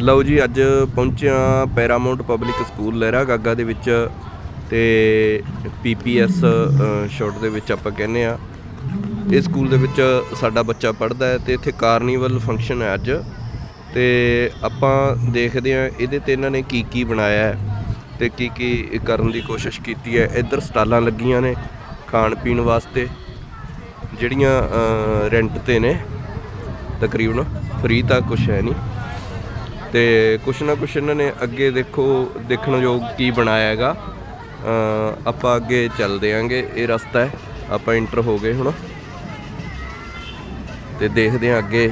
ਲਓ ਜੀ, ਅੱਜ ਪਹੁੰਚਿਆ Paramount public school Lehra Gaga ਦੇ ਵਿੱਚ ਤੇ ਪੀਪੀਐਸ ਸ਼ਾਰਟ ਦੇ ਵਿੱਚ ਆਪਾਂ ਕਹਿੰਦੇ ਆ ਇਹ ਸਕੂਲ ਦੇ ਵਿੱਚ ਸਾਡਾ ਬੱਚਾ ਪੜ੍ਹਦਾ ਹੈ ਤੇ ਇੱਥੇ ਕਾਰਨੀਵਲ ਫੰਕਸ਼ਨ ਹੈ ਅੱਜ। ਤੇ ਆਪਾਂ ਦੇਖਦੇ ਆ ਇਹਦੇ ਤੇ ਇਹਨਾਂ ਨੇ ਕੀ ਕੀ ਬਣਾਇਆ ਹੈ ਤੇ ਕੀ ਕੀ ਕਰਨ ਦੀ ਕੋਸ਼ਿਸ਼ ਕੀਤੀ ਹੈ। ਇੱਧਰ ਸਟਾਲਾਂ ਲੱਗੀਆਂ ਨੇ ਖਾਣ ਪੀਣ ਵਾਸਤੇ, ਜਿਹੜੀਆਂ ਰੈਂਟ ਤੇ ਨੇ। ਤਕਰੀਬਨ ਫ੍ਰੀ ਤਾਂ ਕੁਝ ਹੈ ਨਹੀਂ। ਤੇ ਕੁਛ ਨਾ ਕੁਛ ਇਹਨਾਂ ਨੇ ਅੱਗੇ ਦੇਖੋ, ਦੇਖਣ ਯੋਗ ਕੀ ਬਣਾਇਆ ਹੈਗਾ। ਆਪਾਂ ਅੱਗੇ ਚੱਲਦੇ ਆਂਗੇ, ਇਹ ਰਸਤਾ ਹੈ। ਆਪਾਂ ਇੰਟਰ ਹੋ ਗਏ ਹੁਣ। ਤੇ ਦੇਖਦੇ ਆਂ ਅੱਗੇ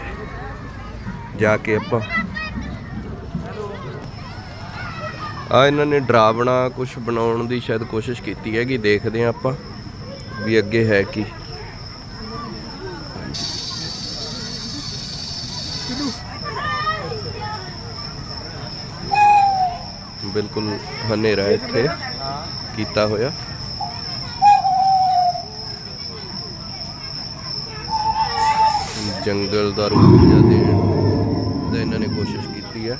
ਜਾ ਕੇ ਆਪਾਂ। ਆ ਇਹਨਾਂ ਨੇ ਡਰਾਵਣਾ ਕੁਝ ਬਣਾਉਣ ਦੀ ਸ਼ਾਇਦ ਕੋਸ਼ਿਸ਼ ਕੀਤੀ ਹੈਗੀ, ਦੇਖਦੇ ਆਂ ਆਪਾਂ ਵੀ ਅੱਗੇ ਹੈ ਕੀ। ਬਿਲਕੁਲ ਹਨੇਰਾ ਹੈ ਇੱਥੇ ਕੀਤਾ ਹੋਇਆ। ਜੰਗਲ ਦਾ ਰੂਪ ਜਿਹਾ ਦੇਣ ਦਾ ਇਹਨਾਂ ਨੇ ਕੋਸ਼ਿਸ਼ ਕੀਤੀ ਹੈ।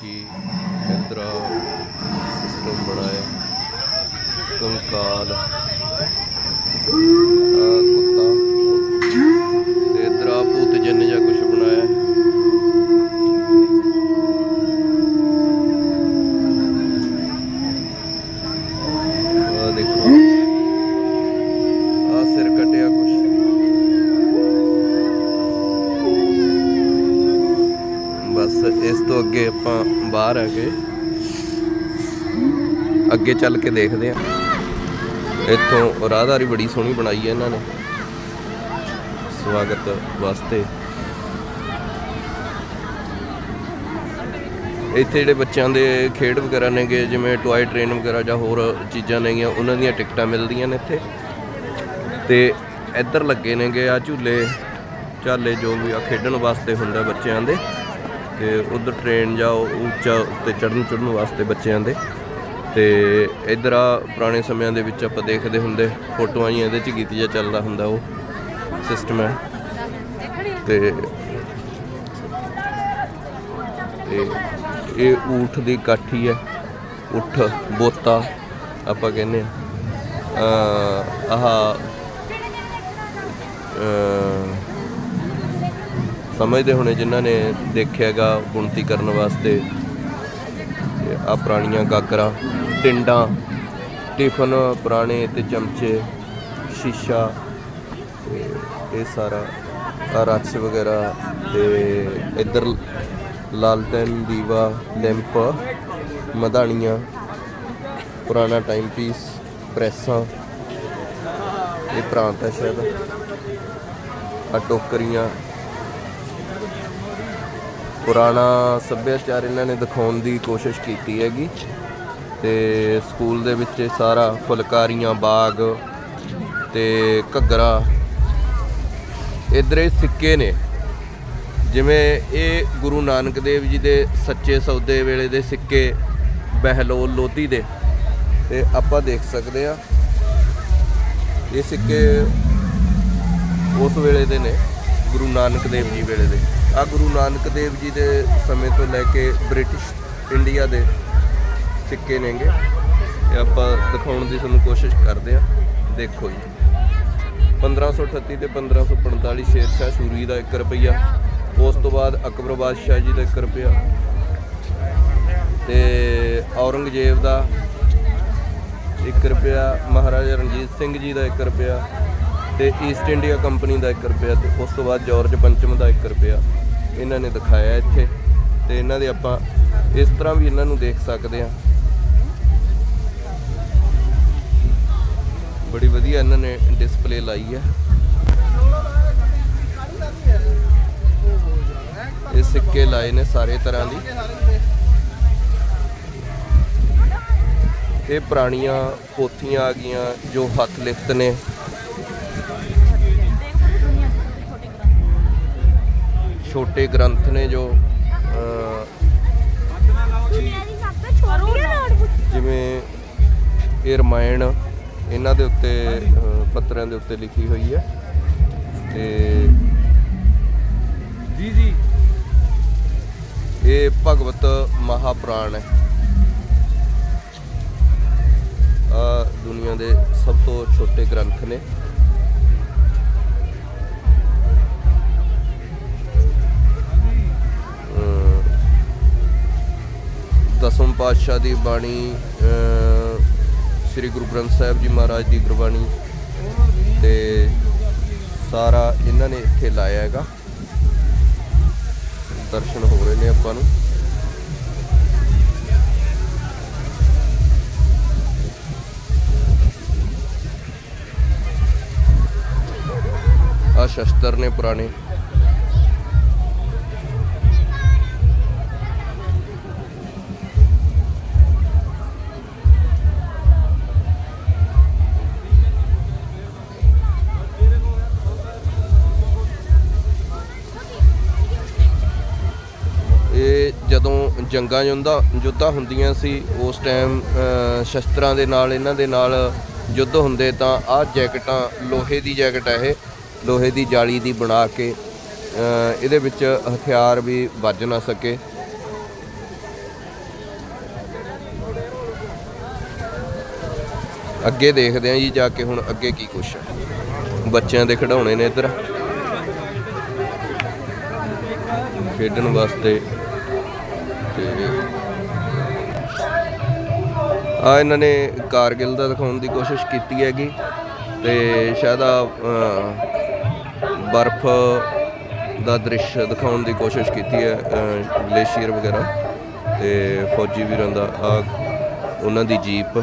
ਕਿ ਇਧਰ ਸਿਸਟਮ ਬਣਾਇਆ ਕੰਕਾਲ ਇਸ ਆਪਾਂ ਬਾਹਰ ਆ ਗਏ। ਅੱਗੇ ਚੱਲ ਕੇ ਦੇਖਦੇ ਆ। ਇੱਥੋਂ ਰਾਹਦਾਰੀ ਬੜੀ ਸੋਹਣੀ ਬਣਾਈ ਹੈ ਇਹਨਾਂ ਨੇ। ਸਵਾਗਤ ਵਾਸਤੇ। ਇੱਥੇ ਜਿਹੜੇ ਬੱਚਿਆਂ ਦੇ ਖੇਡ ਵਗੈਰਾ ਨੇਗੇ, ਜਿਵੇਂ ਟੋਏ ਟ੍ਰੇਨ ਵਗੈਰਾ ਜਾਂ ਹੋਰ ਚੀਜ਼ਾਂ ਨੇਗੀਆਂ, ਉਹਨਾਂ ਦੀਆਂ ਟਿਕਟਾਂ ਮਿਲਦੀਆਂ ਨੇ ਇੱਥੇ। ਤੇ ਇੱਧਰ ਲੱਗੇ ਨੇਗੇ ਆ ਝੂਲੇ। ਝਾਲੇ ਜੋ ਵੀ ਆ, ਖੇਡਣ ਵਾਸਤੇ ਹੁੰਦਾ ਬੱਚਿਆਂ ਦੇ। ਤੇ ਉਧਰ ਟ੍ਰੇਨ ਜਾਂ ਉੱਚਾ ਉੱਤੇ ਚੜਨ ਚੜਨ ਵਾਸਤੇ ਬੱਚਿਆਂ ਦੇ। ਤੇ ਇੱਧਰ ਆ ਪੁਰਾਣੇ ਸਮਿਆਂ ਦੇ ਵਿੱਚ ਆਪਾਂ ਦੇਖਦੇ ਹੁੰਦੇ, ਫੋਟੋਆਂ ਹੀ ਇਹਦੇ ਚ ਗੀਤ ਜਿਹਾ ਚੱਲਦਾ ਹੁੰਦਾ ਉਹ ਸਿਸਟਮ ਹੈ। ਤੇ ਇਹ ਊਠ ਦੀ ਕਾਠੀ ਹੈ, ਊਠ ਬੋਤਾ ਆਪਾਂ ਕਹਿੰਦੇ ਆ। ਅਹ ਆਹ ਸਮਝਦੇ ਹੋਣੇ ਜਿਨ੍ਹਾਂ ਨੇ ਦੇਖਿਆਗਾ ਬੁਣਤੀ ਕਰਨ ਵਾਸਤੇ ਆ ਪੁਰਾਣੀਆਂ ਗਾਗਰਾਂ, ਟਿੰਡਾਂ, ਟਿਫਨ ਪੁਰਾਣੇ ਤੇ ਚਮਚੇ, ਸ਼ੀਸ਼ਾ ਇਹ ਸਾਰਾ ਆ ਰੱਛ ਵਗੈਰਾ ਤੇ ਇੱਧਰ ਲਾਲਟਨ ਦੀਵਾ, ਲੈਂਪ, ਮਧਾਣੀਆਂ, ਪੁਰਾਣਾ ਟਾਈਮ ਪੀਸ ਪ੍ਰੈਸਾਂ, ਇਹ ਪ੍ਰਾਂਤ ਹੈ ਸ਼ਾਇਦ। ਆ ਟੋਕਰੀਆਂ ਪੁਰਾਣਾ ਸੱਭਿਆਚਾਰ ਇਹਨਾਂ ਨੇ ਦਿਖਾਉਣ ਦੀ ਕੋਸ਼ਿਸ਼ ਕੀਤੀ ਹੈਗੀ ਤੇ ਸਕੂਲ ਦੇ ਵਿੱਚ ਇਹ ਸਾਰਾ ਫੁਲਕਾਰੀਆਂ, ਬਾਗ ਤੇ ਘੱਗਰਾ ਇਧਰ ਸਿੱਕੇ ਨੇ। ਜਿਵੇਂ ਇਹ ਗੁਰੂ ਨਾਨਕ ਦੇਵ ਜੀ ਦੇ ਸੱਚੇ ਸੌਦੇ ਵੇਲੇ ਦੇ ਸਿੱਕੇ ਬਹਿਲੋਲ ਲੋਧੀ ਦੇ। ਤੇ ਆਪਾਂ ਦੇਖ ਸਕਦੇ ਆ ਇਹ ਸਿੱਕੇ ਉਸ ਵੇਲੇ ਦੇ ਨੇ, ਗੁਰੂ ਨਾਨਕ ਦੇਵ ਜੀ ਵੇਲੇ ਦੇ। ਆ ਗੁਰੂ ਨਾਨਕ ਦੇਵ ਜੀ ਦੇ ਸਮੇਂ ਤੋਂ ਲੈ ਕੇ ਬ੍ਰਿਟਿਸ਼ ਇੰਡੀਆ ਦੇ ਸਿੱਕੇ ਨੇਗੇ। ਇਹ ਆਪਾਂ ਦਿਖਾਉਣ ਦੀ ਤੁਹਾਨੂੰ ਕੋਸ਼ਿਸ਼ ਕਰਦੇ ਆ ਦੇਖੋ ਜੀ। 1538 ਤੇ 1545 ਸ਼ੇਰ ਸ਼ਾਹ ਸੂਰੀ ਦਾ 1 ਰੁਪਈਆ। ਉਸ ਤੋਂ ਬਾਅਦ ਅਕਬਰ ਬਾਦਸ਼ਾਹ ਜੀ ਦਾ 1 ਰੁਪਈਆ। ਤੇ ਔਰੰਗਜ਼ੇਬ ਦਾ 1 ਰੁਪਿਆ ਮਹਾਰਾਜਾ ਰਣਜੀਤ ਸਿੰਘ ਜੀ ਦਾ 1 ਰੁਪਿਆ ਤੇ ਈਸਟ ਇੰਡੀਆ ਕੰਪਨੀ ਦਾ 1 ਰੁਪਿਆ ਤੇ ਉਸ ਤੋਂ ਬਾਅਦ ਜਾਰਜ ਪੰਚਮ ਦਾ 1 ਰੁਪਿਆ ਇਹਨਾਂ ਨੇ ਦਿਖਾਇਆ ਇੱਥੇ ਤੇ ਇਹਨਾਂ ਦੇ ਆਪਾਂ ਇਸ ਤਰ੍ਹਾਂ ਵੀ ਇਹਨਾਂ ਨੂੰ ਦੇਖ ਸਕਦੇ ਆ ਬੜੀ ਵਧੀਆ ਇਹਨਾਂ ਨੇ ਡਿਸਪਲੇ ਲਾਈ ਹੈ ਇਹ ਸਿੱਕੇ ਲਾਏ ਨੇ ਸਾਰੇ ਤਰ੍ਹਾਂ ਦੀ। ਇਹ ਪੁਰਾਣੀਆਂ ਪੋਥੀਆਂ ਆ ਗਈਆਂ ਜੋ ਹੱਥ ਲਿਖਤ ਨੇ। ਛੋਟੇ ਗ੍ਰੰਥ ਨੇ ਜੋ ਜਿਵੇਂ ਇਹ ਰਮਾਇਣ ਇਹਨਾਂ ਦੇ ਉੱਤੇ ਪੱਤਰਾਂ ਦੇ ਉੱਤੇ ਲਿਖੀ ਹੋਈ ਹੈ। ਤੇ ਜੀ ਜੀ। ਇਹ ਭਗਵਤ ਮਹਾਪੁਰਾਣ ਹੈ। ਆ ਦੁਨੀਆ ਦੇ ਸਭ ਤੋਂ ਛੋਟੇ ਗ੍ਰੰਥ ਨੇ। ਪਾਤਸ਼ਾਹ ਦੀ ਬਾਣੀ ਸ੍ਰੀ ਗੁਰੂ ਗ੍ਰੰਥ ਸਾਹਿਬ ਜੀ ਮਹਾਰਾਜ ਦੀ ਗੁਰਬਾਣੀ ਤੇ ਸਾਰਾ ਇਹਨਾਂ ਨੇ ਇੱਥੇ ਲਾਇਆ ਹੈਗਾ। ਦਰਸ਼ਨ ਹੋ ਰਹੇ ਨੇ ਆਪਾਂ ਨੂੰ। ਆ ਸ਼ਸਤਰ ਨੇ ਪੁਰਾਣੇ। ਜੰਗਾਂ ਜੁੰਦਾ ਯੁੱਧਾਂ ਹੁੰਦੀਆਂ ਸੀ, ਉਸ ਟਾਈਮ ਸ਼ਸਤਰਾਂ ਦੇ ਨਾਲ, ਇਹਨਾਂ ਦੇ ਨਾਲ ਯੁੱਧ ਹੁੰਦੇ ਤਾਂ ਆਹ ਜੈਕਟਾਂ ਲੋਹੇ ਦੀ ਜੈਕਟ ਹੈ ਇਹ, ਲੋਹੇ ਦੀ ਜਾਲੀ ਦੀ ਬਣਾ ਕੇ ਇਹਦੇ ਵਿੱਚ ਹਥਿਆਰ ਵੀ ਵੱਜ ਨਾ ਸਕੇ। ਅੱਗੇ ਦੇਖਦੇ ਆਂ ਜੀ ਜਾ ਕੇ ਹੁਣ ਅੱਗੇ ਕੀ ਕੁਛ ਹੈ ਬੱਚਿਆਂ ਦੇ ਖਿਡੌਣੇ ਨੇ ਇੱਧਰ। ਖੇਡਣ ਵਾਸਤੇ ਆ ਇਹਨਾਂ ਨੇ ਕਾਰਗਿਲ ਦਾ ਦਿਖਾਉਣ ਦੀ ਕੋਸ਼ਿਸ਼ ਕੀਤੀ ਹੈਗੀ ਤੇ ਸ਼ਾਇਦ ਆ ਬਰਫ਼ ਦਾ ਦ੍ਰਿਸ਼ ਦਿਖਾਉਣ ਦੀ ਕੋਸ਼ਿਸ਼ ਕੀਤੀ ਹੈ ਗਲੇਸ਼ੀਅਰ ਵਗੈਰਾ ਤੇ ਫੌਜੀ ਵੀਰਾਂ ਦਾ, ਆ, ਉਹਨਾਂ ਦੀ ਜੀਪ